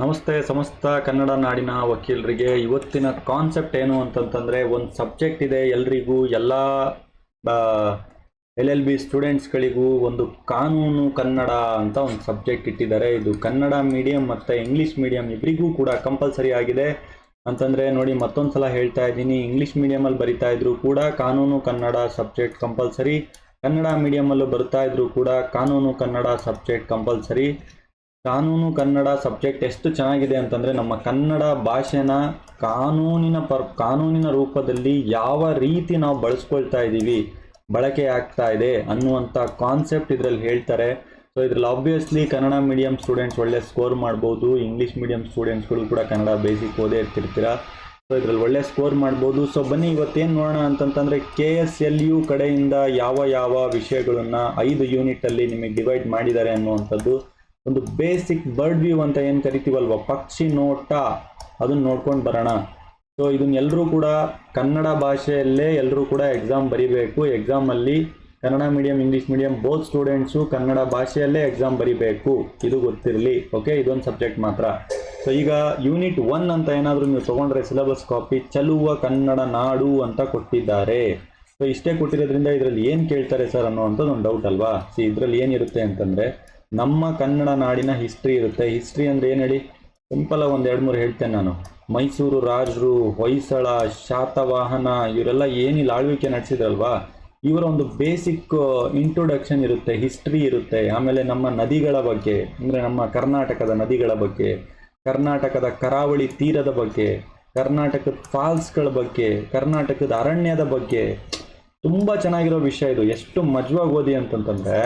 ನಮಸ್ತೆ, ಸಮಸ್ತ ಕನ್ನಡ ನಾಡಿನ ವಕೀಲರಿಗೆ. ಇವತ್ತಿನ ಕಾನ್ಸೆಪ್ಟ್ ಏನು ಅಂತಂತಂದರೆ, ಒಂದು ಸಬ್ಜೆಕ್ಟ್ ಇದೆ ಎಲ್ರಿಗೂ, ಎಲ್ಲ ಎಲ್ ಎಲ್ ಬಿ ಸ್ಟೂಡೆಂಟ್ಸ್ಗಳಿಗೂ ಒಂದು ಕಾನೂನು ಕನ್ನಡ ಅಂತ ಒಂದು ಸಬ್ಜೆಕ್ಟ್ ಇಟ್ಟಿದ್ದಾರೆ. ಇದು ಕನ್ನಡ ಮೀಡಿಯಂ ಮತ್ತು ಇಂಗ್ಲೀಷ್ ಮೀಡಿಯಂ ಇಬ್ಬರಿಗೂ ಕೂಡ ಕಂಪಲ್ಸರಿ ಆಗಿದೆ. ಅಂತಂದರೆ ನೋಡಿ ಮತ್ತೊಂದು ಸಲ ಹೇಳ್ತಾ ಇದ್ದೀನಿ. ಇಂಗ್ಲೀಷ್ ಮೀಡಿಯಮಲ್ಲಿ ಬರಿತಾ ಇದ್ರು ಕೂಡ ಕಾನೂನು ಕನ್ನಡ ಸಬ್ಜೆಕ್ಟ್ ಕಂಪಲ್ಸರಿ ಕನ್ನಡ ಮೀಡಿಯಮಲ್ಲೂ ಬರ್ತಾ ಇದ್ರು ಕೂಡ ಕಾನೂನು ಕನ್ನಡ ಸಬ್ಜೆಕ್ಟ್ ಕಂಪಲ್ಸರಿ ಕಾನೂನು ಕನ್ನಡ ಸಬ್ಜೆಕ್ಟ್ ಎಷ್ಟು ಚೆನ್ನಾಗಿದೆ ಅಂತಂದರೆ ನಮ್ಮ ಕನ್ನಡ ಭಾಷೆನ ಕಾನೂನಿನ ಪರ್, ಕಾನೂನಿನ ರೂಪದಲ್ಲಿ ಯಾವ ರೀತಿ ನಾವು ಬಳಸ್ಕೊಳ್ತಾ ಇದ್ದೀವಿ, ಬಳಕೆ ಆಗ್ತಾ ಇದೆ ಅನ್ನುವಂಥ ಕಾನ್ಸೆಪ್ಟ್ ಇದರಲ್ಲಿ ಹೇಳ್ತಾರೆ. ಸೊ ಇದರಲ್ಲಿ ಆಬ್ವಿಯಸ್ಲಿ ಕನ್ನಡ ಮೀಡಿಯಂ ಸ್ಟೂಡೆಂಟ್ಸ್ ಒಳ್ಳೆ ಸ್ಕೋರ್ ಮಾಡ್ಬೋದು ಇಂಗ್ಲೀಷ್ ಮೀಡಿಯಂ ಸ್ಟೂಡೆಂಟ್ಸ್ಗಳು ಕೂಡ ಕನ್ನಡ ಬೇಸಿಕ್ ಓದೇ ಇರ್ತಿರ್ತೀರ. ಸೊ ಇದರಲ್ಲಿ ಒಳ್ಳೆ ಸ್ಕೋರ್ ಮಾಡ್ಬೋದು. ಸೊ ಬನ್ನಿ ಇವತ್ತೇನು ನೋಡೋಣ ಅಂತಂತಂದರೆ ಕೆ ಎಸ್ ಎಲ್ ಯು ಕಡೆಯಿಂದ ಯಾವ ಯಾವ ವಿಷಯಗಳನ್ನು ಐದು ಯೂನಿಟಲ್ಲಿ ನಿಮಗೆ ಡಿವೈಡ್ ಮಾಡಿದ್ದಾರೆ ಅನ್ನುವಂಥದ್ದು. ಒಂದು ಬೇಸಿಕ್ ಬರ್ಡ್ ವ್ಯೂ ಅಂತ ಏನು ಕರಿತೀವಲ್ವ? ಪಕ್ಷಿ ನೋಟ. ಅದನ್ನ ನೋಡ್ಕೊಂಡು ಬರೋಣ. ಸೊ ಇದನ್ನೆಲ್ಲರೂ ಕೂಡ ಕನ್ನಡ ಭಾಷೆಯಲ್ಲೇ ಎಲ್ಲರೂ ಕೂಡ ಎಕ್ಸಾಮ್ ಬರಿಬೇಕು. ಎಕ್ಸಾಮಲ್ಲಿ Kannada medium English medium both students Kannada ಭಾಷೆಯಲ್ಲೇ ಎಕ್ಸಾಮ್ ಬರಿಬೇಕು. ಇದು ಗೊತ್ತಿರಲಿ. ಓಕೆ ಇದೊಂದು ಸಬ್ಜೆಕ್ಟ್ ಮಾತ್ರ. ಸೊ ಈಗ ಯೂನಿಟ್ ಒನ್ ಅಂತ ಏನಾದರೂ ನೀವು ತೊಗೊಂಡ್ರೆ ಸಿಲೆಬಸ್ ಕಾಪಿ ಚಲುವ ಕನ್ನಡ ನಾಡು ಅಂತ ಕೊಟ್ಟಿದ್ದಾರೆ. ಸೊ ಇಷ್ಟೇ ಕೊಟ್ಟಿರೋದ್ರಿಂದ ಇದರಲ್ಲಿ ಏನು ಕೇಳ್ತಾರೆ ಸರ್ ಅನ್ನೋವಂಥದ್ದು ಒಂದು ಡೌಟ್ ಅಲ್ವಾ? ಸಿ ಇದರಲ್ಲಿ ಏನಿರುತ್ತೆ ಅಂತಂದರೆ ನಮ್ಮ ಕನ್ನಡ ನಾಡಿನ ಹಿಸ್ಟ್ರಿ ಇರುತ್ತೆ. ಹಿಸ್ಟ್ರಿ ಅಂದ್ರೆ ಏನು ಹೇಳಿ? ಸಿಂಪಲ್ ಒಂದು ಎರಡು ಮೂರು ಹೇಳ್ತೇನೆ ನಾನು. ಮೈಸೂರು ರಾಜರು, ಹೊಯ್ಸಳ, ಶಾತವಾಹನ ಇವರೆಲ್ಲ ಏನಿಲ್ಲ ಆಳ್ವಿಕೆ ನಡೆಸಿದ್ರಲ್ವಾ? ಇವರ ಒಂದು ಬೇಸಿಕ್ ಇಂಟ್ರೊಡಕ್ಷನ್ ಇರುತ್ತೆ ಹಿಸ್ಟ್ರಿ ಇರುತ್ತೆ. ಆಮೇಲೆ ನಮ್ಮ ನದಿಗಳ ಬಗ್ಗೆ, ಅಂದರೆ ನಮ್ಮ ಕರ್ನಾಟಕದ ನದಿಗಳ ಬಗ್ಗೆ, ಕರ್ನಾಟಕದ ಕರಾವಳಿ ತೀರದ ಬಗ್ಗೆ, ಕರ್ನಾಟಕದ ಫಾಲ್ಸ್ಗಳ ಬಗ್ಗೆ, ಕರ್ನಾಟಕದ ಅರಣ್ಯದ ಬಗ್ಗೆ, ತುಂಬ ಚೆನ್ನಾಗಿರೋ ವಿಷಯ ಇದು. ಎಷ್ಟು ಮಜವಾಗಿ ಓದಿ ಅಂತಂತಂದರೆ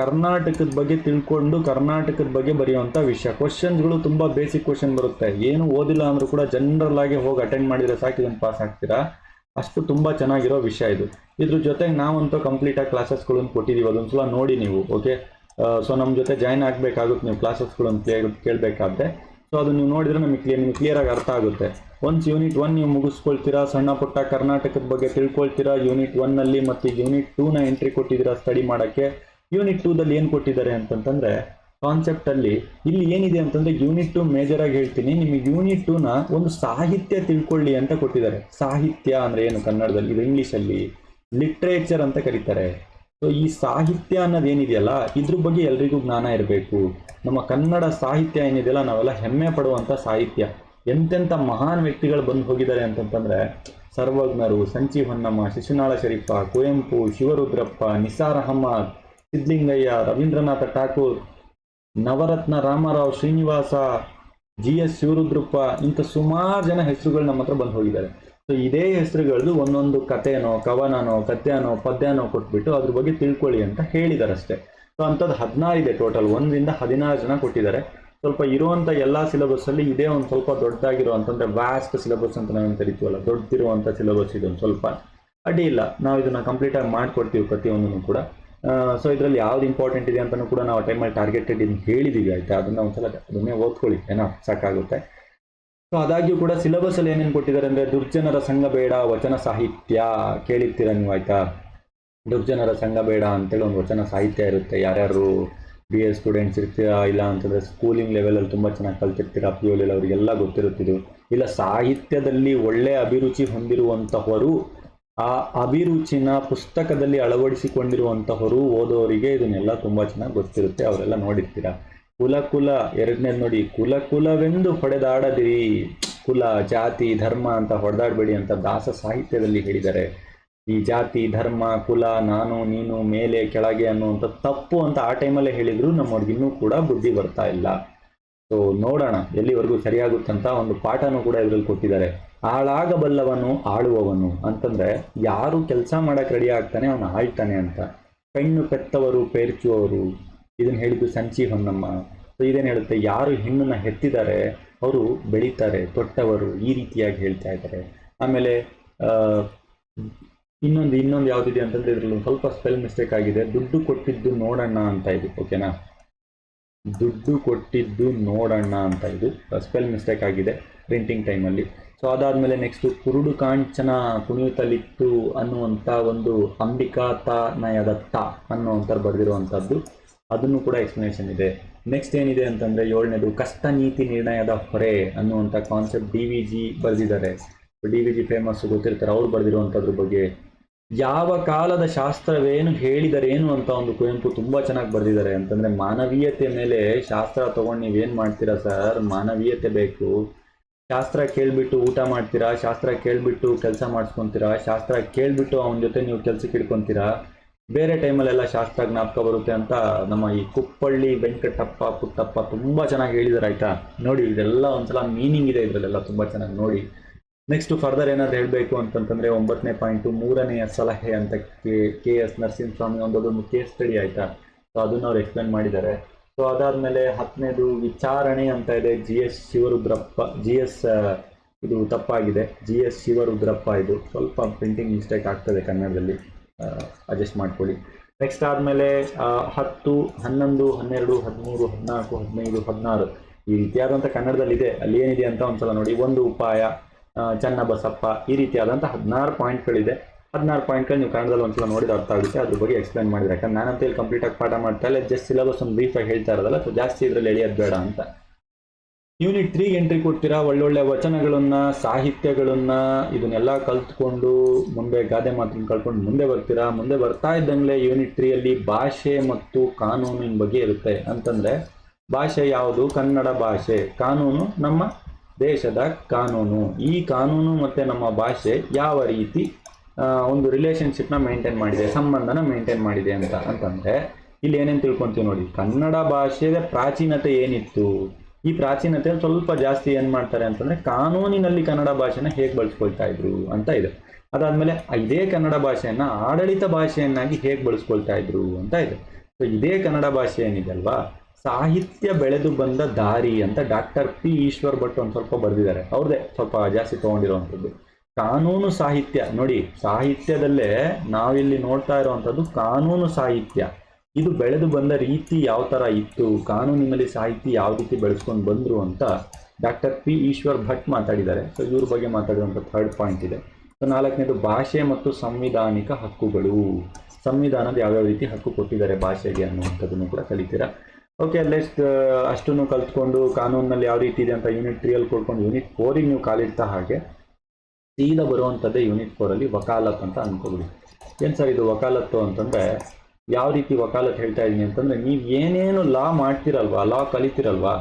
ಕರ್ನಾಟಕದ ಬಗ್ಗೆ ತಿಳ್ಕೊಂಡು ಕರ್ನಾಟಕದ ಬಗ್ಗೆ ಬರೆಯುವಂಥ ವಿಷಯ. ಕ್ವಶನ್ಸ್ಗಳು ತುಂಬ ಬೇಸಿಕ್ ಕ್ವಶನ್ ಬರುತ್ತೆ. ಏನು ಓದಿಲ್ಲ ಅಂದರೂ ಕೂಡ ಜನರಲ್ ಆಗಿ ಹೋಗಿ ಅಟೆಂಡ್ ಮಾಡಿದರೆ ಸಾಕು, ಇದನ್ನು ಪಾಸ್ ಆಗ್ತೀರಾ? ಅಷ್ಟು ತುಂಬ ಚೆನ್ನಾಗಿರೋ ವಿಷಯ ಇದು. ಇದ್ರ ಜೊತೆಗೆ ನಾವಂತೂ ಕಂಪ್ಲೀಟಾಗಿ ಕ್ಲಾಸಸ್ಗಳನ್ನು ಕೊಟ್ಟಿದ್ದೀವಿ ಅದೊಂದ್ಸಲ ನೋಡಿ ನೀವು ಓಕೆ ಸೊ ನಮ್ಮ ಜೊತೆ ಜಾಯ್ನ್ ಆಗಬೇಕಾಗುತ್ತೆ. ನೀವು ಕ್ಲಾಸಸ್ಗಳನ್ನು ಕೇಳ್ ಕೇಳಬೇಕಾದ್ರೆ. ಸೊ ಅದು ನೀವು ನೋಡಿದರೆ ನಮಗೆ ಕ್ಲಿಯರ್ ನಿಮ್ಗೆ ಕ್ಲಿಯರಾಗಿ ಅರ್ಥ ಆಗುತ್ತೆ. ಒನ್ಸ್ ಯೂನಿಟ್ ಒನ್ ನೀವು ಮುಗಿಸ್ಕೊಳ್ತೀರಾ? ಸಣ್ಣ ಪುಟ್ಟ ಕರ್ನಾಟಕದ ಬಗ್ಗೆ ತಿಳ್ಕೊಳ್ತೀರಾ? ಯೂನಿಟ್ ಒನ್ನಲ್ಲಿ ಮತ್ತು ಯೂನಿಟ್ ಟೂನ ಎಂಟ್ರಿ ಕೊಟ್ಟಿದ್ದೀರಾ ಸ್ಟಡಿ ಮಾಡೋಕ್ಕೆ? ಯೂನಿಟ್ ಟೂದಲ್ಲಿ ಏನು ಕೊಟ್ಟಿದ್ದಾರೆ ಅಂತಂತಂದ್ರೆ ಕಾನ್ಸೆಪ್ಟ್ ಅಲ್ಲಿ ಇಲ್ಲಿ ಏನಿದೆ ಅಂತಂದ್ರೆ ಯೂನಿಟ್ ಟು ಮೇಜರ್ ಆಗಿ ಹೇಳ್ತೀನಿ. ನಿಮಗೆ ಯೂನಿಟ್ ಟೂನ ಒಂದು ಸಾಹಿತ್ಯ ತಿಳ್ಕೊಳ್ಳಿ ಅಂತ ಕೊಟ್ಟಿದ್ದಾರೆ. ಸಾಹಿತ್ಯ ಅಂದ್ರೆ ಏನು ಕನ್ನಡದಲ್ಲಿ? ಇದು ಇಂಗ್ಲೀಷಲ್ಲಿ ಲಿಟ್ರೇಚರ್ ಅಂತ ಕರೀತಾರೆ. ಸೊ ಈ ಸಾಹಿತ್ಯ ಅನ್ನೋದು ಏನಿದೆಯಲ್ಲ, ಇದ್ರ ಬಗ್ಗೆ ಎಲ್ರಿಗೂ ಜ್ಞಾನ ಇರಬೇಕು. ನಮ್ಮ ಕನ್ನಡ ಸಾಹಿತ್ಯ ಏನಿದೆಯಲ್ಲ, ನಾವೆಲ್ಲ ಹೆಮ್ಮೆ ಪಡುವಂಥ ಸಾಹಿತ್ಯ. ಎಂತೆಂಥ ಮಹಾನ್ ವ್ಯಕ್ತಿಗಳು ಬಂದು ಹೋಗಿದ್ದಾರೆ ಅಂತಂತಂದ್ರೆ, ಸರ್ವಜ್ಞರು ಸಂಚಿ ಹೊನ್ನಮ್ಮ, ಶಿಶುನಾಳ ಶರೀಫ, ಕುವೆಂಪು, ಶಿವರುದ್ರಪ್ಪ, ನಿಸಾರ್ ಅಹಮದ್ ಸಿದ್ಲಿಂಗಯ್ಯ ರವೀಂದ್ರನಾಥ ಠಾಕೂರ್, ನವರತ್ನ ರಾಮರಾವ್ ಶ್ರೀನಿವಾಸ ಜಿ ಎಸ್ ಶಿವರುದ್ರಪ್ಪ ಇಂಥ ಸುಮಾರು ಜನ ಹೆಸರುಗಳು ನಮ್ಮ ಹತ್ರ ಬಂದು ಹೋಗಿದ್ದಾರೆ. ಸೊ ಇದೇ ಹೆಸರುಗಳದ್ದು ಒಂದೊಂದು ಕಥೆನೋ, ಕವನನೋ ಕಥೆನೋ ಪದ್ಯನೋ ಕೊಟ್ಬಿಟ್ಟು ಅದ್ರ ಬಗ್ಗೆ ತಿಳ್ಕೊಳ್ಳಿ ಅಂತ ಹೇಳಿದ್ದಾರೆ ಅಷ್ಟೇ ಸೊ ಅಂಥದ್ದು ಹದಿನಾರು ಇದೆ ಟೋಟಲ್ ಒಂದರಿಂದ ಹದಿನಾರು ಜನ ಕೊಟ್ಟಿದ್ದಾರೆ. ಸ್ವಲ್ಪ ಇರುವಂಥ ಎಲ್ಲ ಸಿಲೆಬಸ್ಸಲ್ಲಿ ಇದೇ ಒಂದು ಸ್ವಲ್ಪ ದೊಡ್ಡದಾಗಿರೋ ಅಂತಂದರೆ ವ್ಯಾಸ್ಟ್ ಸಿಲೆಬಸ್ ಅಂತ ನಾವೇನು ಕರಿತೀವಲ್ಲ ದೊಡ್ಡದಿರುವಂಥ ಸಿಲೆಬಸ್ ಇದೊಂದು ಸ್ವಲ್ಪ. ಅಡ್ಡಿ ಇಲ್ಲ ನಾವು ಇದನ್ನು ಕಂಪ್ಲೀಟಾಗಿ ಮಾಡಿಕೊಡ್ತೀವಿ ಪ್ರತಿಯೊಂದನ್ನು ಕೂಡ. ಸೊ ಇದರಲ್ಲಿ ಯಾವ್ದು ಇಂಪಾರ್ಟೆಂಟ್ ಇದೆ ಅಂತಲೂ ಕೂಡ ನಾವು ಟೈಮಲ್ಲಿ ಟಾರ್ಗೆಟೆಡ್ ಇದು ಹೇಳಿದೀವಿ, ಆಯ್ತಾ? ಅದನ್ನ ಒಂದ್ಸಲ ಅದನ್ನೇ ಓದ್ಕೊಳ್ಳಿ, ಏನೋ ಸಾಕಾಗುತ್ತೆ. ಸೊ ಆದಾಗ್ಯೂ ಕೂಡ ಸಿಲೆಬಸಲ್ಲಿ ಏನೇನು ಕೊಟ್ಟಿದ್ದಾರೆ ಅಂದ್ರೆ, ದುರ್ಜನರ ಸಂಘ ಬೇಡ, ವಚನ ಸಾಹಿತ್ಯ ಕೇಳಿರ್ತೀರ ನೀವು, ಆಯ್ತಾ? ದುರ್ಜನರ ಸಂಘ ಬೇಡ ಅಂತೇಳಿ ಒಂದು ವಚನ ಸಾಹಿತ್ಯ ಇರುತ್ತೆ. ಯಾರ್ಯಾರು ಬಿ ಎ ಸ್ಟೂಡೆಂಟ್ಸ್ ಇರ್ತೀರಾ ಇಲ್ಲ ಅಂತಂದ್ರೆ ಸ್ಕೂಲಿಂಗ್ ಲೆವೆಲಲ್ಲಿ ತುಂಬ ಚೆನ್ನಾಗಿ ಕಲ್ತಿರ್ತೀರಾ? ಪಿ ಯು ಅವರಿಗೆಲ್ಲ ಗೊತ್ತಿರುತ್ತಿದ್ದು ಇಲ್ಲ, ಸಾಹಿತ್ಯದಲ್ಲಿ ಒಳ್ಳೆ ಅಭಿರುಚಿ ಹೊಂದಿರುವಂತಹವರು ಆ ಅಭಿರುಚಿನ ಪುಸ್ತಕದಲ್ಲಿ ಅಳವಡಿಸಿಕೊಂಡಿರುವಂತಹವರು ಓದೋರಿಗೆ ಇದನ್ನೆಲ್ಲ ತುಂಬ ಚೆನ್ನಾಗಿ ಗೊತ್ತಿರುತ್ತೆ, ಅವರೆಲ್ಲ ನೋಡಿರ್ತೀರ? ಕುಲ ಕುಲ ಎರಡನೇದು ನೋಡಿ ಕುಲ ಕುಲವೆಂದು ಹೊಡೆದಾಡದಿರಿ. ಕುಲ, ಜಾತಿ, ಧರ್ಮ ಅಂತ ಹೊಡೆದಾಡಬೇಡಿ ಅಂತ ದಾಸ ಸಾಹಿತ್ಯದಲ್ಲಿ ಹೇಳಿದ್ದಾರೆ. ಈ ಜಾತಿ, ಧರ್ಮ, ಕುಲ, ನಾನು, ನೀನು, ಮೇಲೆ, ಕೆಳಗೆ ಅನ್ನುವಂಥ ತಪ್ಪು ಅಂತ ಆ ಟೈಮಲ್ಲೇ ಹೇಳಿದ್ರು ನಮ್ಮವ್ರಿಗಿನ್ನೂ ಕೂಡ ಬುದ್ಧಿ ಬರ್ತಾ ಇಲ್ಲ. ಸೊ, ನೋಡೋಣ, ಎಲ್ಲಿವರೆಗೂ ಸರಿಯಾಗುತ್ತಂತ ಒಂದು ಪಾಠನೂ ಕೂಡ ಇದರಲ್ಲಿ ಕೊಟ್ಟಿದ್ದಾರೆ. ಆಳಾಗಬಲ್ಲವನು ಆಳುವವನು ಅಂತಂದ್ರೆ ಯಾರು ಕೆಲಸ ಮಾಡಕ್ಕೆ ರೆಡಿ ಆಗ್ತಾನೆ ಅವನು ಆಳ್ತಾನೆ ಅಂತ. ಕಣ್ಣು ಪೆತ್ತವರು ಪೇರ್ಚುವವರು. ಇದನ್ನ ಹೇಳಿದ್ದು ಸಂಚಿ ಹೊನ್ನಮ್ಮ. ಸೊ ಇದೇನು ಹೇಳುತ್ತೆ? ಯಾರು ಹೆಣ್ಣನ್ನ ಹೆತ್ತಿದ್ದಾರೆ ಅವರು ಬೆಳೀತಾರೆ, ತೊಟ್ಟವರು ಈ ರೀತಿಯಾಗಿ ಹೇಳ್ತಾ ಇದ್ದಾರೆ. ಆಮೇಲೆ ಇನ್ನೊಂದು ಇನ್ನೊಂದು ಯಾವ್ದಿದೆ ಅಂತಂದ್ರೆ ಇದ್ರಲ್ಲಿ ಸ್ವಲ್ಪ ಸ್ಪೆಲ್ ಮಿಸ್ಟೇಕ್ ಆಗಿದೆ. ದುಡ್ಡು ಕೊಟ್ಟಿದ್ದು ನೋಡಣ್ಣ ಅಂತ ಇದು ಓಕೆನಾ ದುಡ್ಡು ಕೊಟ್ಟಿದ್ದು ನೋಡಣ್ಣ ಅಂತ ಇದು ಸ್ಪೆಲ್ ಮಿಸ್ಟೇಕ್ ಆಗಿದೆ ಪ್ರಿಂಟಿಂಗ್ ಟೈಮಲ್ಲಿ ಸೊ ಅದಾದಮೇಲೆ ನೆಕ್ಸ್ಟು ಕುರುಡು ಕಾಂಚನ ಕುಣಿಯುತ್ತಲಿತ್ತು ಅನ್ನುವಂಥ ಒಂದು ಅಂಬಿಕಾ ತ ನಯದತ್ತ ಅನ್ನುವಂಥ ಬರೆದಿರುವಂಥದ್ದು. ಅದನ್ನು ಕೂಡ ಎಕ್ಸ್ಪ್ಲನೇಷನ್ ಇದೆ. ನೆಕ್ಸ್ಟ್ ಏನಿದೆ ಅಂತಂದ್ರೆ ಏಳನೇದು ಕಷ್ಟ ನೀತಿ ನಿರ್ಣಯದ ಹೊರೆ ಅನ್ನುವಂಥ ಕಾನ್ಸೆಪ್ಟ್ ಡಿ ವಿ ಜಿ ಬರೆದಿದ್ದಾರೆ. ಡಿ ವಿ ಜಿ ಫೇಮಸ್ ಗೊತ್ತಿರ್ತಾರೆ, ಅವ್ರು ಬರೆದಿರುವಂಥದ್ರ ಬಗ್ಗೆ. ಯಾವ ಕಾಲದ ಶಾಸ್ತ್ರವೇನು ಹೇಳಿದರೇನು ಅಂತ ಒಂದು ಕುವೆಂಪು ತುಂಬಾ ಚೆನ್ನಾಗಿ ಬರೆದಿದ್ದಾರೆ. ಅಂತಂದ್ರೆ ಮಾನವೀಯತೆ ಮೇಲೆ ಶಾಸ್ತ್ರ ತಗೊಂಡು ನೀವೇನು ಮಾಡ್ತೀರಾ ಸರ್? ಮಾನವೀಯತೆ ಬೇಕು. ಶಾಸ್ತ್ರ ಕೇಳ್ಬಿಟ್ಟು ಊಟ ಮಾಡ್ತೀರಾ? ಶಾಸ್ತ್ರ ಕೇಳ್ಬಿಟ್ಟು ಕೆಲಸ ಮಾಡಿಸ್ಕೊಂತೀರಾ? ಶಾಸ್ತ್ರ ಕೇಳ್ಬಿಟ್ಟು ಅವನ ಜೊತೆ ನೀವು ಕೆಲ್ಸಕ್ಕೆ ಇಟ್ಕೊಂತೀರಾ? ಬೇರೆ ಟೈಮಲ್ಲೆಲ್ಲ ಶಾಸ್ತ್ರ ಜ್ಞಾಪಕ ಬರುತ್ತೆ ಅಂತ ನಮ್ಮ ಈ ಕುಪ್ಪಳ್ಳಿ, ವೆಂಕಟಪ್ಪ, ಪುಟ್ಟಪ್ಪ ತುಂಬ ಚೆನ್ನಾಗಿ ಹೇಳಿದಾರೆ, ಆಯ್ತಾ? ನೋಡಿ, ಇದೆಲ್ಲ ಒಂದ್ಸಲ ಮೀನಿಂಗ್ ಇದೆ ಇದರಲ್ಲೆಲ್ಲ ತುಂಬ ಚೆನ್ನಾಗಿ ನೋಡಿ. ನೆಕ್ಸ್ಟ್ ಫರ್ದರ್ ಏನಾದ್ರು ಹೇಳಬೇಕು ಅಂತಂತಂದ್ರೆ ಒಂಬತ್ತನೇ ಪಾಯಿಂಟು ಮೂರನೆಯ ಸಲಹೆ ಅಂತ ಕೆ ಕೆ ಎಸ್ ನರಸಿಂಹಸ್ವಾಮಿ ಒಂದೊಂದು ಕೇಸ್ ಸ್ಟಡಿ ಆಯ್ತಾ? ಸೊ ಅದನ್ನ ಅವ್ರು ಎಕ್ಸ್ಪ್ಲೇನ್ ಮಾಡಿದ್ದಾರೆ. ಸೊ ಅದಾದ್ಮೇಲೆ ಹತ್ತನೇದು ವಿಚಾರಣೆ ಅಂತ ಇದೆ. G S Shivarudrappa G S ಇದು ತಪ್ಪಾಗಿದೆ. ಜಿ ಎಸ್ ಶಿವರುದ್ರಪ್ಪ ಇದು ಸ್ವಲ್ಪ ಪ್ರಿಂಟಿಂಗ್ ಮಿಸ್ಟೇಕ್ ಆಗ್ತದೆ ಕನ್ನಡದಲ್ಲಿ. ಅಡ್ಜಸ್ಟ್ ಮಾಡ್ಕೊಳ್ಳಿ. ನೆಕ್ಸ್ಟ್ ಆದಮೇಲೆ ಹತ್ತು, ಹನ್ನೊಂದು, ಹನ್ನೆರಡು, ಹದಿಮೂರು, ಹದಿನಾಲ್ಕು, ಹದಿನೈದು, ಹದಿನಾರು ಈ ರೀತಿಯಾದಂಥ ಕನ್ನಡದಲ್ಲಿದೆ. ಅಲ್ಲಿ ಏನಿದೆ ಅಂತ ಒಂದ್ಸಲ ನೋಡಿ. ಒಂದು ಉಪಾಯ ಚನ್ನಬಸಪ್ಪ ಈ ರೀತಿಯಾದಂಥ ಹದಿನಾರು ಪಾಯಿಂಟ್ಗಳಿದೆ ಹದಿನಾರು ಪಾಯಿಂಟ್ಗಳು ನೀವು ಕನ್ನಡದಲ್ಲಿ ಒಂದ್ಸಲ ನೋಡಿದ ಅರ್ಥ ಆಗುತ್ತೆ, ಅದ್ರ ಬಗ್ಗೆ ಎಕ್ಸ್ಪ್ಲೈನ್ ಮಾಡಿದ್ರೆ. ಯಾಕಂದ್ರೆ ನಾನಂತ ಇಲ್ಲಿ ಕಂಪ್ಲೀಟಾಗಿ ಪಾಠ ಮಾಡ್ತಾ ಇಲ್ಲ ಜಸ್ಟ್ ಸಿಲೆಬಸ್ ಒಂದು ಆಗಿ ಹೇಳ್ತಾ ಇರೋದಲ್ಲ ಸೊ ಜಾಸ್ತಿ ಇದರಲ್ಲಿ ಎಳೆಯೋದು ಬೇಡ ಅಂತ. ಯೂನಿಟ್ ತ್ರೀಗೆ ಎಂಟ್ರಿ ಕೊಡ್ತೀರಾ? ಒಳ್ಳೊಳ್ಳೆ ವಚನಗಳನ್ನ, ಸಾಹಿತ್ಯಗಳನ್ನ, ಇದನ್ನೆಲ್ಲ ಕಲ್ತ್ಕೊಂಡು ಮುಂದೆ, ಗಾದೆ ಮಾತನ್ನು ಕಲ್ತ್ಕೊಂಡು ಮುಂದೆ ಬರ್ತೀರಾ? ಮುಂದೆ ಬರ್ತಾ ಇದ್ದಂಗೆ ಯೂನಿಟ್ ತ್ರೀಯಲ್ಲಿ ಭಾಷೆ ಮತ್ತು ಕಾನೂನಿನ ಬಗ್ಗೆ ಇರುತ್ತೆ. ಅಂತಂದ್ರೆ, ಭಾಷೆ ಯಾವುದು? ಕನ್ನಡ ಭಾಷೆ. ಕಾನೂನು ನಮ್ಮ ದೇಶದ ಕಾನೂನು. ಈ ಕಾನೂನು ಮತ್ತೆ ನಮ್ಮ ಭಾಷೆ ಯಾವ ರೀತಿ ಒಂದು ರಿಲೇಶನ್ಶಿಪ್ನ ಮೇಂಟೈನ್ ಮಾಡಿದೆ, ಸಂಬಂಧನ ಮೇಂಟೈನ್ ಮಾಡಿದೆ ಅಂತ. ಅಂತಂದ್ರೆ, ಇಲ್ಲಿ ಏನೇನು ತಿಳ್ಕೊಂತೀವಿ ನೋಡಿ, ಕನ್ನಡ ಭಾಷೆಯ ಪ್ರಾಚೀನತೆ ಏನಿತ್ತು? ಈ ಪ್ರಾಚೀನತೆ ಸ್ವಲ್ಪ ಜಾಸ್ತಿ ಏನು ಮಾಡ್ತಾರೆ ಅಂತಂದ್ರೆ, ಕಾನೂನಿನಲ್ಲಿ ಕನ್ನಡ ಭಾಷೆನ ಹೇಗೆ ಬಳಸ್ಕೊಳ್ತಾ ಇದ್ರು ಅಂತ ಇದೆ. ಅದಾದಮೇಲೆ, ಇದೇ ಕನ್ನಡ ಭಾಷೆಯನ್ನ ಆಡಳಿತ ಭಾಷೆಯನ್ನಾಗಿ ಹೇಗೆ ಬಳಸ್ಕೊಳ್ತಾ ಇದ್ರು ಅಂತ ಇದೆ. ಸೊ ಇದೇ ಕನ್ನಡ ಭಾಷೆ ಏನಿದೆ ಅಲ್ವಾ? ಸಾಹಿತ್ಯ ಬೆಳೆದು ಬಂದ ದಾರಿ ಅಂತ ಡಾಕ್ಟರ್ ಪಿ ಈಶ್ವರ್ ಭಟ್ ಒಂದು ಸ್ವಲ್ಪ ಬರೆದಿದ್ದಾರೆ. ಅವ್ರದ್ದೇ ಸ್ವಲ್ಪ ಜಾಸ್ತಿ ತಗೊಂಡಿರುವಂಥದ್ದು. ಕಾನೂನು ಸಾಹಿತ್ಯ. ನೋಡಿ, ಸಾಹಿತ್ಯದಲ್ಲೇ ನಾವಿಲ್ಲಿ ನೋಡ್ತಾ ಇರುವಂಥದ್ದು ಕಾನೂನು ಸಾಹಿತ್ಯ. ಇದು ಬೆಳೆದು ಬಂದ ರೀತಿ ಯಾವ ಥರ ಇತ್ತು, ಕಾನೂನಿನಲ್ಲಿ ಸಾಹಿತ್ಯ ಯಾವ ರೀತಿ ಬೆಳೆಸ್ಕೊಂಡು ಬಂದರು ಅಂತ ಡಾಕ್ಟರ್ ಪಿ ಈಶ್ವರ್ ಭಟ್ ಮಾತಾಡಿದ್ದಾರೆ. ಸೊ ಇವ್ರ ಬಗ್ಗೆ ಮಾತಾಡಿದಂಥ ಥರ್ಡ್ ಪಾಯಿಂಟ್ ಇದೆ. ಸೊ ನಾಲ್ಕನೇದು ಭಾಷೆ ಮತ್ತು ಸಂವಿಧಾನಿಕ ಹಕ್ಕುಗಳು. ಸಂವಿಧಾನದ ಯಾವ್ಯಾವ ರೀತಿ ಹಕ್ಕು ಕೊಟ್ಟಿದ್ದಾರೆ ಭಾಷೆಗೆ ಅನ್ನುವಂಥದ್ದನ್ನು ಕೂಡ ಕಲಿತೀರಾ? ಓಕೆ ಲೆಸ್ಟ್ ಅಷ್ಟನ್ನು ಕಲ್ತ್ಕೊಂಡು ಕಾನೂನಿನಲ್ಲಿ ಯಾವ ರೀತಿ ಇದೆ ಅಂತ ಯೂನಿಟ್ ತ್ರೀಯಲ್ಲಿ ಕೊಡ್ಕೊಂಡು ಯೂನಿಟ್ ಫೋರಿಗೆ ನೀವು ಕಾಲಿಡ್ತಾ ಹಾಗೆ ಸೀದಾ ಬರುವಂಥದ್ದೇ ಯೂನಿಟ್ ಫೋರಲ್ಲಿ ವಕಾಲತ್ ಅಂತ ಅನ್ಕೋಬಿಡಿ. ಏನು ಸರ್ ಇದು ವಕಾಲತ್ತು ಅಂತಂದರೆ ಯಾವ ರೀತಿ ವಕಾಲತ್ ಹೇಳ್ತಾ ಇದ್ದೀನಿ ಅಂತಂದರೆ ನೀವು ಏನೇನು ಲಾ ಮಾಡ್ತಿರಲ್ವಾ ಲಾ ಕಲಿತಿರಲ್ವಾ,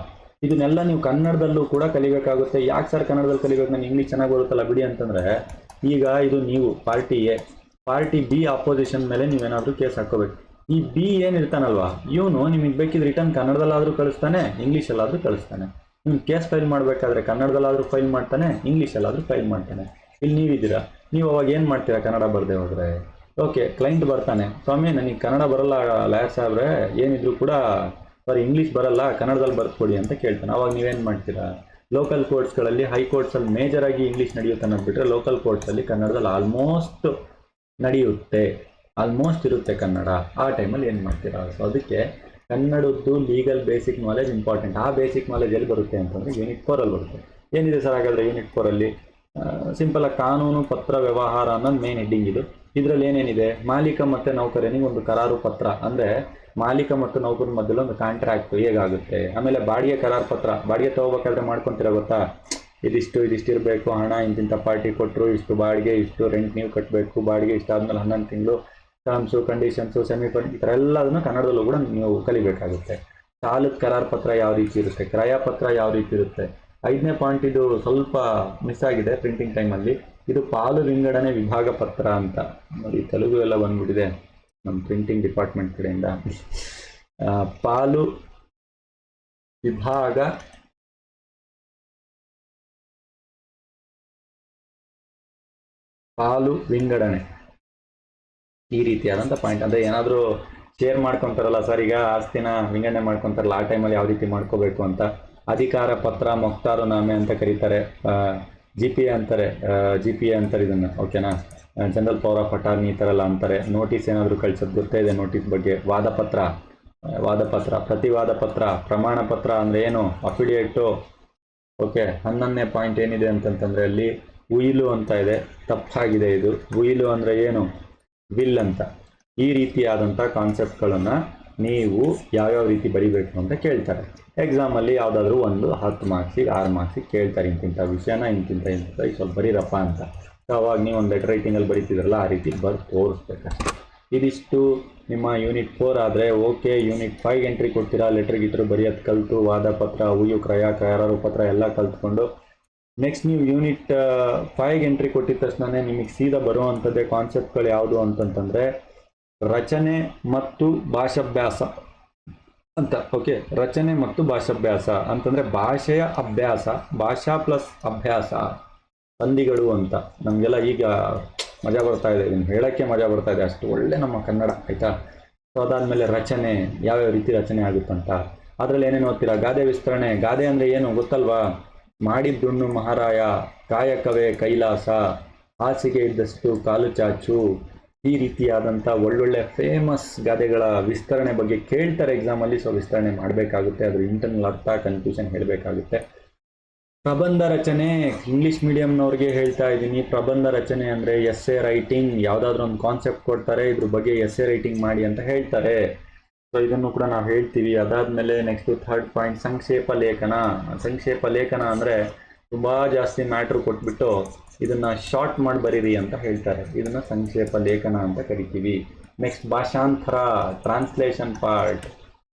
ಇದನ್ನೆಲ್ಲ ನೀವು ಕನ್ನಡದಲ್ಲೂ ಕೂಡ ಕಲಿಬೇಕಾಗುತ್ತೆ. ಯಾಕೆ ಸರ್ ಕನ್ನಡದಲ್ಲಿ ಕಲಿಬೇಕು? ನಾನು ಇಂಗ್ಲೀಷ್ ಚೆನ್ನಾಗಿ ಬರುತ್ತಲ್ಲ ಬಿಡಿ ಅಂತಂದರೆ ಈಗ ಇದು ನೀವು party A party B opposition ಮೇಲೆ ನೀವೇನಾದರೂ ಕೇಸ್ ಹಾಕೋಬೇಕು ಈ ಬಿ ಏನಿರ್ತಾನಲ್ವಾ, ಇವನು ನಿಮಗೆ ಬೇಕಿದ್ರೆ ರಿಟರ್ನ್ ಕನ್ನಡದಲ್ಲಾದರೂ ಕಳಿಸ್ತಾನೆ ಇಂಗ್ಲೀಷಲ್ಲಾದರೂ ಕಳಿಸ್ತಾನೆ. ನೀವು ಕೇಸ್ ಫೈಲ್ ಮಾಡಬೇಕಾದ್ರೆ ಕನ್ನಡದಲ್ಲಾದರೂ ಫೈಲ್ ಮಾಡ್ತಾನೆ ಇಂಗ್ಲೀಷಲ್ಲಾದರೂ ಫೈಲ್ ಮಾಡ್ತಾನೆ. ಇಲ್ಲಿ ನೀವಿದ್ದೀರಾ? ನೀವು ಅವಾಗ ಏನು ಮಾಡ್ತೀರಾ? ಕನ್ನಡ ಬರದೆ ಹೋದ್ರೆ. ಓಕೆ ಕ್ಲೈಂಟ್ ಬರ್ತಾನೆ. ಸ್ವಾಮಿ, ನನಗೆ ಕನ್ನಡ ಬರಲ್ಲ ಲಾಯರ್ ಸಾಹೇಬ್ರೆ. ಏನಿದ್ರು ಕೂಡ ಸಾರಿ ಇಂಗ್ಲೀಷ್ ಬರಲ್ಲ, ಕನ್ನಡದಲ್ಲಿ ಬರ್ಕೊಡಿ ಅಂತ ಕೇಳ್ತಾನೆ. ಅವಾಗ ನೀವೇನು ಮಾಡ್ತೀರಾ? ಲೋಕಲ್ ಕೋರ್ಟ್ಸ್ಗಳಲ್ಲಿ ಹೈಕೋರ್ಟ್ಸಲ್ಲಿ ಮೇಜರ್ ಆಗಿ ಇಂಗ್ಲೀಷ್ ನಡೆಯುತ್ತೆ ಅನ್ನೋದು ಬಿಟ್ಟರೆ ಲೋಕಲ್ ಕೋರ್ಟ್ಸಲ್ಲಿ ಕನ್ನಡದಲ್ಲಿ ಆಲ್ಮೋಸ್ಟ್ ನಡೆಯುತ್ತೆ. ಆಲ್ಮೋಸ್ಟ್ ಇರುತ್ತೆ ಕನ್ನಡ. ಆ ಟೈಮಲ್ಲಿ ಏನು ಮಾಡ್ತೀರಾ? ಸೊ ಅದಕ್ಕೆ ಕನ್ನಡದ್ದು ಲೀಗಲ್ ಬೇಸಿಕ್ ನಾಲೆಜ್ ಇಂಪಾರ್ಟೆಂಟ್ ಆ ಬೇಸಿಕ್ ನಾಲೆಜ್ ಎಲ್ಲಿ ಬರುತ್ತೆ ಅಂತಂದರೆ ಯೂನಿಟ್ ಫೋರಲ್ಲಿ ಬರುತ್ತೆ. ಏನಿದೆ ಸರ್ ಹಾಗಾದರೆ ಯೂನಿಟ್ ಫೋರಲ್ಲಿ ಸಿಂಪಲ್ ಆಗಿ ಕಾನೂನು ಪತ್ರ ವ್ಯವಹಾರ ಅನ್ನೋದು ಮೇನ್ ಹೆಡ್ಡಿಂಗ್ ಇದು. ಇದರಲ್ಲಿ ಏನೇನಿದೆ? ಮಾಲೀಕ ಮತ್ತು ನೌಕರನಿಗೆ ಒಂದು ಕರಾರು ಪತ್ರ. ಅಂದರೆ ಮಾಲೀಕ ಮತ್ತು ನೌಕರ ಮಧ್ಯದಲ್ಲಿ ಒಂದು ಕಾಂಟ್ರಾಕ್ಟ್ ಹೇಗಾಗುತ್ತೆ? ಆಮೇಲೆ ಬಾಡಿಗೆ ಕರಾರು ಪತ್ರ. ಬಾಡಿಗೆ ತಗೋಬೇಕಾದ್ರೆ ಮಾಡ್ಕೊಂತೀರ ಗೊತ್ತಾ? ಇದಿಷ್ಟು ಇದಿಷ್ಟು ಇರಬೇಕು, ಹಣ ಇಂತಿಂಥ ಪಾರ್ಟಿ ಕೊಟ್ಟರು ಇಷ್ಟು ಬಾಡಿಗೆ, ಇಷ್ಟು ರೆಂಟ್ ನೀವು ಕಟ್ಟಬೇಕು ಬಾಡಿಗೆ ಇಷ್ಟು ಆದ್ಮೇಲೆ ಹನ್ನೊಂದು ತಿಂಗಳು ಟರ್ಮ್ಸು ಕಂಡೀಷನ್ಸು ಸೆಮಿ ಈ ಥರ ಎಲ್ಲದನ್ನು ಕನ್ನಡದಲ್ಲೂ ಕೂಡ ನೀವು ಕಲಿಬೇಕಾಗುತ್ತೆ. ಸಾಲದ ಕರಾರು ಪತ್ರ ಯಾವ ರೀತಿ ಇರುತ್ತೆ? ಕ್ರಯ ಪತ್ರ ಯಾವ ರೀತಿ ಇರುತ್ತೆ? ಐದನೇ ಪಾಯಿಂಟ್ ಇದು ಸ್ವಲ್ಪ ಮಿಸ್ ಆಗಿದೆ ಪ್ರಿಂಟಿಂಗ್ ಟೈಮಲ್ಲಿ ಇದು ಪಾಲು ವಿಂಗಡಣೆ ವಿಭಾಗ ಪತ್ರ ಅಂತ. ನೋಡಿ ತೆಲುಗು ಎಲ್ಲ ಬಂದ್ಬಿಟ್ಟಿದೆ ನಮ್ಮ ಪ್ರಿಂಟಿಂಗ್ ಡಿಪಾರ್ಟ್ಮೆಂಟ್ ಕಡೆಯಿಂದ. ಪಾಲು ವಿಭಾಗ ಪಾಲು ವಿಂಗಡಣೆ. ಈ ರೀತಿಯಾದಂಥ ಪಾಯಿಂಟ್ ಅಂದರೆ ಏನಾದರೂ ಶೇರ್ ಮಾಡ್ಕೊಂತಾರಲ್ಲ ಸರ್ ಈಗ ಆಸ್ತಿನ ವಿಂಗಡಣೆ ಮಾಡ್ಕೊಂತಾರಲ್ಲ, ಆ ಟೈಮಲ್ಲಿ ಯಾವ ರೀತಿ ಮಾಡ್ಕೋಬೇಕು ಅಂತ. ಅಧಿಕಾರ ಪತ್ರ ಮೊಕ್ತಾರು ನಾಮೆ ಅಂತ ಕರೀತಾರೆ. ಜಿ ಪಿ ಎ ಅಂತಾರೆ. ಜಿ ಪಿ ಎ ಅಂತಾರೆ ಇದನ್ನು. ಓಕೆನಾ ಜನರಲ್ ಪವರ್ ಆಫ್ ಅಟಾರ್ನಿ ಈ ಥರ ಎಲ್ಲ ಅಂತಾರೆ. ನೋಟಿಸ್ ಏನಾದರೂ ಕಳ್ಸೋದು ಗೊತ್ತೇ ಇದೆ ನೋಟಿಸ್ ಬಗ್ಗೆ. ವಾದಪತ್ರ ವಾದಪತ್ರ ಪ್ರತಿವಾದ ಪತ್ರ. ಪ್ರಮಾಣ ಪತ್ರ ಅಂದರೆ ಏನು? ಅಫಿಡಿಯೇಟು ಓಕೆ ಹನ್ನೊಂದನೇ ಪಾಯಿಂಟ್ ಏನಿದೆ ಅಂತಂತಂದರೆ ಅಲ್ಲಿ ಉಯಿಲು ಅಂತ ಇದೆ. ತಪ್ಪಾಗಿದೆ ಇದು. ಉಯಿಲು ಅಂದರೆ ಏನು? ವಿಲ್ ಅಂತ. ಈ ರೀತಿಯಾದಂಥ ಕಾನ್ಸೆಪ್ಟ್ಗಳನ್ನು ನೀವು ಯಾವ್ಯಾವ ರೀತಿ ಬರಿಬೇಕು ಅಂತ ಕೇಳ್ತಾರೆ. ಎಕ್ಸಾಮಲ್ಲಿ ಯಾವುದಾದ್ರೂ ಒಂದು ಹತ್ತು ಮಾರ್ಕ್ಸಿಗೆ ಆರು ಮಾರ್ಕ್ಸಿಗೆ ಕೇಳ್ತಾರೆ ಇಂತಿಂಥ ವಿಷಯನ, ಇಂತಿಂಥ ಇಂತಿಂಥ ಈಗ ಸ್ವಲ್ಪ ಬರೀರಪ್ಪ ಅಂತ. ಸೊ ಅವಾಗ ನೀವು ಒಂದು ಲೆಟರ್ ರೈಟಿಂಗಲ್ಲಿ ಬರೀತಿದ್ರಲ್ಲ, ಆ ರೀತಿ ಬರ್ದು ತೋರಿಸ್ಬೇಕಷ್ಟೆ ಇದಿಷ್ಟು ನಿಮ್ಮ ಯೂನಿಟ್ ಫೋರ್ ಆದರೆ ಓಕೆ ಯೂನಿಟ್ ಫೈವ್ ಎಂಟ್ರಿ ಕೊಡ್ತೀರಾ ಲೆಟರ್ ಗಿಟ್ರ್ ಬರೆಯೋದು ಕಲಿತು, ವಾದ ಪತ್ರ ಉಯು ಕ್ರಯ, ಕರಾರು ಪತ್ರ ಎಲ್ಲ ಕಲ್ತ್ಕೊಂಡು. ನೆಕ್ಸ್ಟ್ ನೀವು ಯೂನಿಟ್ ಫೈವ್ಗೆ ಎಂಟ್ರಿ ಕೊಟ್ಟಿದ ತಕ್ಷಣ ನಿಮಗೆ ಸೀದಾ ಬರುವಂಥದ್ದೇ ಕಾನ್ಸೆಪ್ಟ್ಗಳು ಯಾವುದು ಅಂತಂತಂದರೆ ರಚನೆ ಮತ್ತು ಭಾಷಾಭ್ಯಾಸ ಅಂತ ಓಕೆ ರಚನೆ ಮತ್ತು ಭಾಷಾಭ್ಯಾಸ ಅಂತಂದರೆ ಭಾಷೆಯ ಅಭ್ಯಾಸ, ಭಾಷಾ ಪ್ಲಸ್ ಅಭ್ಯಾಸ, ಸಂಧಿಗಳು ಅಂತ. ನಮಗೆಲ್ಲ ಈಗ ಮಜಾ ಬರ್ತಾ ಇದೆ, ಇದನ್ನು ಹೇಳೋಕ್ಕೆ ಮಜಾ ಬರ್ತಾ ಇದೆ, ಅಷ್ಟು ಒಳ್ಳೆ ನಮ್ಮ ಕನ್ನಡ, ಆಯಿತಾ? ಸೊ ಅದಾದಮೇಲೆ ರಚನೆ, ಯಾವ್ಯಾವ ರೀತಿ ರಚನೆ ಆಗುತ್ತಂತ. ಅದರಲ್ಲಿ ಏನೇನು ಓದ್ತೀರಾ? ಗಾದೆ ವಿಸ್ತರಣೆ. ಗಾದೆ ಅಂದರೆ ಏನು ಗೊತ್ತಲ್ವಾ? ಮಾಡಿದ್ದುಣ್ಣು ಮಹಾರಾಯ, ಕಾಯಕವೇ ಕೈಲಾಸ, ಹಾಸಿಗೆ ಇದ್ದಷ್ಟು ಕಾಲು ಚಾಚು ಈ ರೀತಿಯಾದಂಥ ಒಳ್ಳೊಳ್ಳೆ ಫೇಮಸ್ ಗಾದೆಗಳ ವಿಸ್ತರಣೆ ಬಗ್ಗೆ ಕೇಳ್ತಾರೆ ಎಕ್ಸಾಮಲ್ಲಿ ಸೊ ವಿಸ್ತರಣೆ ಮಾಡಬೇಕಾಗುತ್ತೆ. ಅದ್ರ ಇಂಟರ್ನಲ್ ಅರ್ಥ ಕನ್ಫ್ಯೂಷನ್ ಹೇಳಬೇಕಾಗುತ್ತೆ. ಪ್ರಬಂಧ ರಚನೆ ಇಂಗ್ಲಿಷ್ ಮೀಡಿಯಂನವ್ರಿಗೆ ಹೇಳ್ತಾ ಇದ್ದೀನಿ. ಪ್ರಬಂಧ ರಚನೆ ಅಂದರೆ ಎಸ್ ಎ ರೈಟಿಂಗ್ ಯಾವುದಾದ್ರೂ ಒಂದು ಕಾನ್ಸೆಪ್ಟ್ ಕೊಡ್ತಾರೆ, ಇದ್ರ ಬಗ್ಗೆ ಎಸ್ ಎ ರೈಟಿಂಗ್ ಮಾಡಿ ಅಂತ ಹೇಳ್ತಾರೆ. ಸೊ ಇದನ್ನು ಕೂಡ ನಾವು ಹೇಳ್ತೀವಿ. ಅದಾದಮೇಲೆ ನೆಕ್ಸ್ಟ್ ಥರ್ಡ್ ಪಾಯಿಂಟ್ ಸಂಕ್ಷೇಪ ಲೇಖನ. ಸಂಕ್ಷೇಪ ಲೇಖನ ಅಂದರೆ ತುಂಬ ಜಾಸ್ತಿ ಮ್ಯಾಟ್ರ್ ಕೊಟ್ಬಿಟ್ಟು ಇದನ್ನು ಶಾರ್ಟ್ ಮಾಡಿ ಬರೀರಿ ಅಂತ ಹೇಳ್ತಾರೆ. ಇದನ್ನು ಸಂಕ್ಷೇಪ ಲೇಖನ ಅಂತ ಕರಿತೀವಿ. ನೆಕ್ಸ್ಟ್ ಭಾಷಾಂತರ ಟ್ರಾನ್ಸ್ಲೇಷನ್ ಪಾರ್ಟ್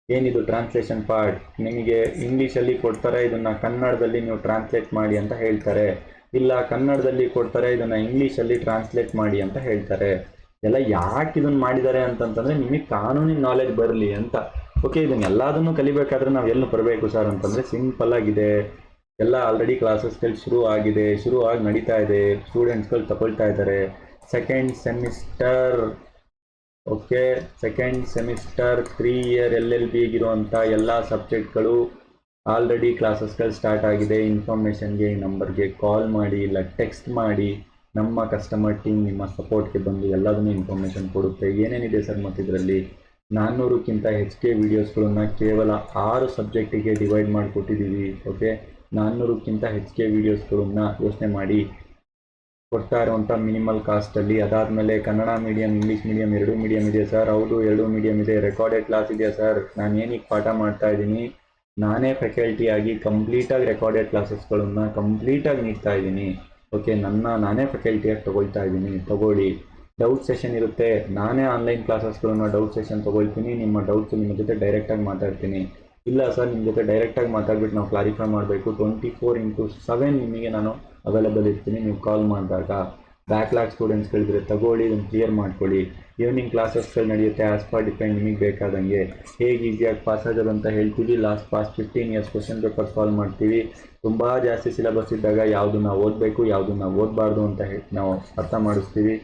ಏನಿದು ಟ್ರಾನ್ಸ್ಲೇಷನ್ ಪಾರ್ಟ್ ನಿಮಗೆ ಇಂಗ್ಲೀಷಲ್ಲಿ ಕೊಡ್ತಾರೆ, ಇದನ್ನು ಕನ್ನಡದಲ್ಲಿ ನೀವು ಟ್ರಾನ್ಸ್ಲೇಟ್ ಮಾಡಿ ಅಂತ ಹೇಳ್ತಾರೆ. ಇಲ್ಲ, ಕನ್ನಡದಲ್ಲಿ ಕೊಡ್ತಾರೆ, ಇದನ್ನು ಇಂಗ್ಲೀಷಲ್ಲಿ ಟ್ರಾನ್ಸ್ಲೇಟ್ ಮಾಡಿ ಅಂತ ಹೇಳ್ತಾರೆ. ಎಲ್ಲ ಯಾಕೆ ಇದನ್ನು ಮಾಡಿದ್ದಾರೆ ಅಂತಂತಂದರೆ ನಿಮಗೆ ಕಾನೂನಿನ ನಾಲೆಜ್ ಬರಲಿ ಅಂತ. ಓಕೆ ಇದನ್ನೆಲ್ಲದನ್ನು ಕಲಿಬೇಕಾದ್ರೆ ನಾವು ಎಲ್ಲಿ ಬರಬೇಕು ಸರ್ ಅಂತಂದರೆ ಸಿಂಪಲ್ ಆಗಿದೆ. ಎಲ್ಲ ಆಲ್ರೆಡಿ ಕ್ಲಾಸಸ್ಗಳು ಶುರು ಆಗಿದೆ, ಶುರು ಆಗಿ ನಡೀತಾ ಇದೆ ಸ್ಟೂಡೆಂಟ್ಸ್ಗಳು ತಗೊಳ್ತಾ ಇದ್ದಾರೆ. Second semester okay second semester three year L L ಬಿಗಿರುವಂಥ ಎಲ್ಲ ಸಬ್ಜೆಕ್ಟ್ಗಳು ಆಲ್ರೆಡಿ ಕ್ಲಾಸಸ್ಗಳು ಸ್ಟಾರ್ಟ್ ಆಗಿದೆ. ಇನ್ಫಾರ್ಮೇಷನ್ಗೆ ಈ ನಂಬರ್ಗೆ ಕಾಲ್ ಮಾಡಿ, ಇಲ್ಲ ಟೆಕ್ಸ್ಟ್ ಮಾಡಿ ನಮ್ಮ ಕಸ್ಟಮರ್ ಟೀಮ್ ನಿಮ್ಮ ಸಪೋರ್ಟ್ಗೆ ಬಂದು ಎಲ್ಲದನ್ನೂ ಇನ್ಫಾರ್ಮೇಷನ್ ಕೊಡುತ್ತೆ. ಏನೇನಿದೆ ಸರ್ ಮತ್ತು ಇದರಲ್ಲಿ? ನಾನ್ನೂರಕ್ಕಿಂತ ಹೆಚ್ಚಿಗೆ ವೀಡಿಯೋಸ್ಗಳನ್ನು ಕೇವಲ ಆರು ಸಬ್ಜೆಕ್ಟಿಗೆ ಡಿವೈಡ್ ಮಾಡಿಕೊಟ್ಟಿದ್ದೀವಿ ಓಕೆ ನಾನ್ನೂರಕ್ಕಿಂತ ಹೆಚ್ಚಿಗೆ ವೀಡಿಯೋಸ್ಗಳನ್ನ ಯೋಚನೆ ಮಾಡಿ ಕೊಡ್ತಾ ಇರುವಂಥ ಮಿನಿಮಲ್ ಕಾಸ್ಟಲ್ಲಿ ಅದಾದಮೇಲೆ ಕನ್ನಡ ಮೀಡಿಯಂ ಇಂಗ್ಲೀಷ್ ಮೀಡಿಯಂ ಎರಡೂ ಮೀಡಿಯಂ ಇದೆ ಸರ್ ಹೌದು, ಎರಡೂ ಮೀಡಿಯಂ ಇದೆ. ರೆಕಾರ್ಡೆಡ್ ಕ್ಲಾಸ್ ಇದೆಯಾ ಸರ್ ನಾನು ಏನಕ್ಕೆ ಪಾಠ ಮಾಡ್ತಾ ಇದ್ದೀನಿ, ನಾನೇ ಫೆಕಲ್ಟಿಯಾಗಿ ಕಂಪ್ಲೀಟಾಗಿ ರೆಕಾರ್ಡೆಡ್ ಕ್ಲಾಸಸ್ಗಳನ್ನು ಕಂಪ್ಲೀಟಾಗಿ ನೀಡ್ತಾ ಇದ್ದೀನಿ. ಓಕೆ ನನ್ನ, ನಾನೇ ಫೆಕಲ್ಟಿಯಾಗಿ ತೊಗೊಳ್ತಾ ಇದ್ದೀನಿ. ತಗೊಳ್ಳಿ. ಡೌಟ್ ಸೆಷನ್ ಇರುತ್ತೆ. ನಾನೇ ಆನ್ಲೈನ್ ಕ್ಲಾಸಸ್ಗಳನ್ನು ಡೌಟ್ ಸೆಷನ್ ತೊಗೊಳ್ತೀನಿ. ನಿಮ್ಮ ಡೌಟ್ಸ್ ನಿಮ್ಮ ಜೊತೆ ಡೈರೆಕ್ಟಾಗಿ ಮಾತಾಡ್ತೀನಿ. ಇಲ್ಲ ಸರ್ ನಿಮ್ಮ ಜೊತೆ ಡೈರೆಕ್ಟಾಗಿ ಮಾತಾಡ್ಬಿಟ್ಟು ನಾವು ಕ್ಲಾರಿಫೈ ಮಾಡಬೇಕು. ಟ್ವೆಂಟಿ ಫೋರ್ ಇಂಟು ಸೆವೆನ್ ನಿಮಗೆ ನಾನು ಅವೈಲೇಬಲ್ ಇರ್ತೀನಿ, ನೀವು ಕಾಲ್ ಮಾಡಿದಾಗ. ಬ್ಯಾಕ್ಲಾಗ್ ಸ್ಟೂಡೆಂಟ್ಸ್ಗಳಿದ್ರೆ ತಗೊಳ್ಳಿ, ಇದನ್ನು ಕ್ಲಿಯರ್ ಮಾಡ್ಕೊಳ್ಳಿ. ಈವ್ನಿಂಗ್ ಕ್ಲಾಸಸ್ಗಳು ನಡೆಯುತ್ತೆ ಆಸ್ ಪರ್ ಡಿಪೆಂಡ್ ನಿಮಗೆ ಬೇಕಾದಂಗೆ. ಹೇಗೆ ಈಸಿಯಾಗಿ ಪಾಸ್ ಆಗೋದು ಅಂತ ಹೇಳ್ತೀವಿ. Last past fifteen years question paper solve ಮಾಡ್ತೀವಿ. ತುಂಬ ಜಾಸ್ತಿ ಸಿಲೆಬಸ್ ಇದ್ದಾಗ ಯಾವುದನ್ನ ಓದಬೇಕು, ಯಾವುದನ್ನ ಓದಬಾರ್ದು ಅಂತ ಹೇಳಿ ನಾವು ಅರ್ಥ ಮಾಡಿಸ್ತೀವಿ.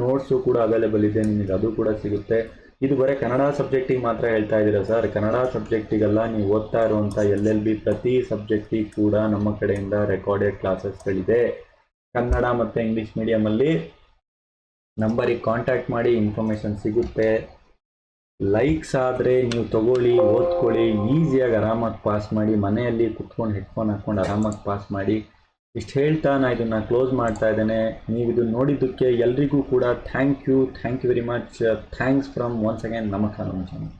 ನೋಟ್ಸು ಕೂಡ ಅವೈಲೇಬಲ್ ಇದೆ, ನಿಮಗೆ ಅದು ಕೂಡ ಸಿಗುತ್ತೆ. ಇದು ಬರೀ ಕನ್ನಡ ಸಬ್ಜೆಕ್ಟಿಗೆ ಮಾತ್ರ ಹೇಳ್ತಾ ಇದ್ದೀರಾ ಸರ್? ಕನ್ನಡ ಸಬ್ಜೆಕ್ಟಿಗೆಲ್ಲ ನೀವು ಓದ್ತಾ ಇರುವಂಥ ಎಲ್ ಎಲ್ ಬಿ ಪ್ರತಿ ಸಬ್ಜೆಕ್ಟಿಗೆ ಕೂಡ ನಮ್ಮ ಕಡೆಯಿಂದ ರೆಕಾರ್ಡೆಡ್ ಕ್ಲಾಸಸ್ಗಳಿದೆ ಕನ್ನಡ ಮತ್ತು ಇಂಗ್ಲೀಷ್ ಮೀಡಿಯಮಲ್ಲಿ ನಂಬರಿಗೆ ಕಾಂಟ್ಯಾಕ್ಟ್ ಮಾಡಿ ಇನ್ಫಾರ್ಮೇಷನ್ ಸಿಗುತ್ತೆ. ಲೈಕ್ಸ್ ಆದರೆ ನೀವು ತಗೊಳ್ಳಿ, ಓದ್ಕೊಳ್ಳಿ ಈಸಿಯಾಗಿ ಆರಾಮಾಗಿ ಪಾಸ್ ಮಾಡಿ, ಮನೆಯಲ್ಲಿ ಕುತ್ಕೊಂಡು ಹೆಡ್ಫೋನ್ ಹಾಕ್ಕೊಂಡು ಆರಾಮಾಗಿ ಪಾಸ್ ಮಾಡಿ. ಇಷ್ಟು ಹೇಳ್ತಾ ನಾನು ಇದನ್ನು ಕ್ಲೋಸ್ ಮಾಡ್ತಾ ಇದ್ದೇನೆ. ನೀವು ಇದನ್ನು ನೋಡಿದ್ದಕ್ಕೆ ಎಲ್ರಿಗೂ ಕೂಡ thank you thank you very much thanks from once again ನಮ್ಮ ಕಾನೂನು ಚಾನಲ್.